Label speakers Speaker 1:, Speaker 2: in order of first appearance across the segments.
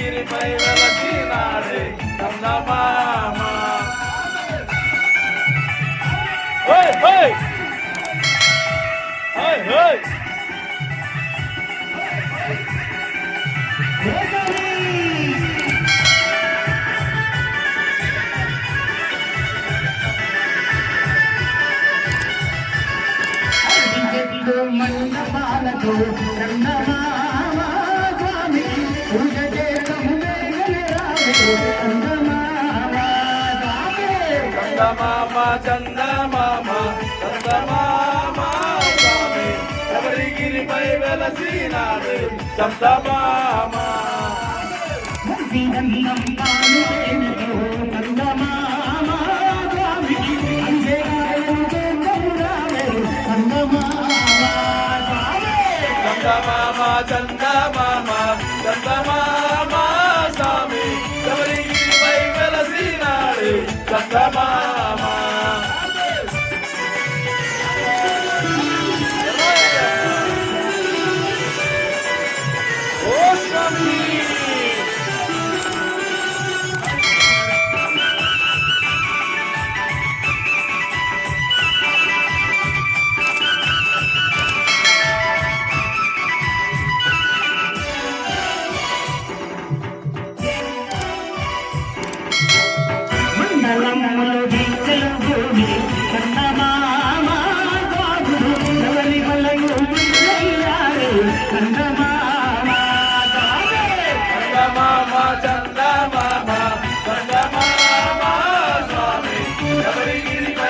Speaker 1: గిరిపై వెలసినాడే చందమామ
Speaker 2: Hey, hey! Hey, hey! మండపాలకు మండపాలకు రంగమామా
Speaker 1: స్వామి
Speaker 2: పూజ చేతము రంగమామా స్వామి. రంగమామా
Speaker 1: చందమామా చందమామా చందమామా. చందమామ చందమామ స్వామి శబరిగిరిపై వెలసినాడే చందమామ?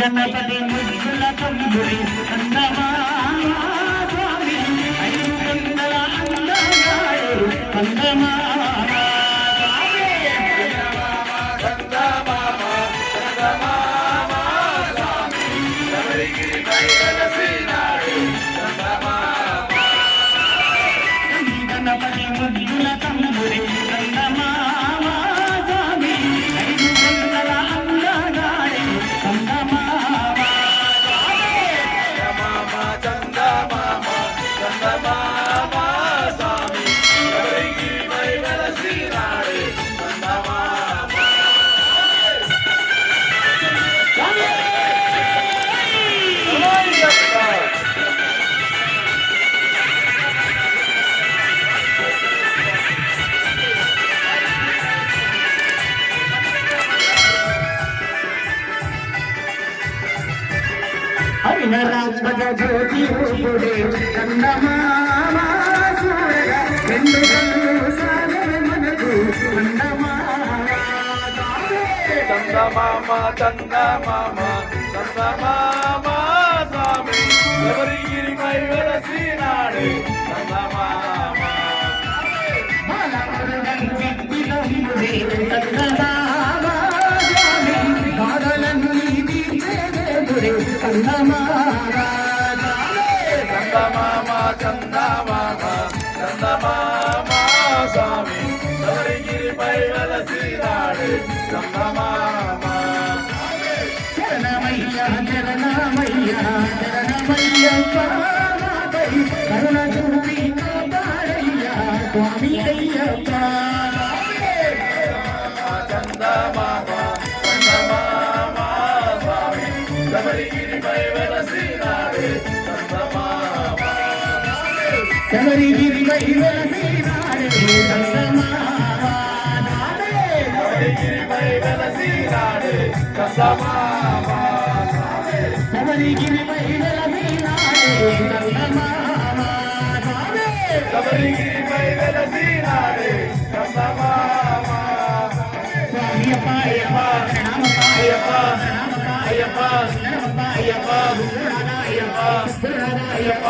Speaker 2: గణపతి ముగ్గుల తొమ్మిది అన్నమా జ్యోతి రూపుడే చందమామ చూడగా రెండు కళ్ళు సాగే మనకు చందమామ
Speaker 1: చందమామ చందమామ చందమామ స్వామి ఎవరిగిరిపై వెలసినాడు చందమామ చందమామ చందమామ చందమామ స్వామి ఎవరిగిరిపై వెలసినాడు చందమామ
Speaker 2: శబరిగిరి వెలసినాడే చందమామ
Speaker 1: ఎవరిగిరిపై వెలసినాడు చందమామ
Speaker 2: శబరిగిరి వెలసినాడే చందమామ
Speaker 1: ఎవరిగిరిపై వెలసినాడు చందమామ
Speaker 2: స్వామి అయ్యప్ప
Speaker 1: అయ్యప్ప అయ్యప్ప అయ్యప్ప అయ్యప్ప అయ్యప్ప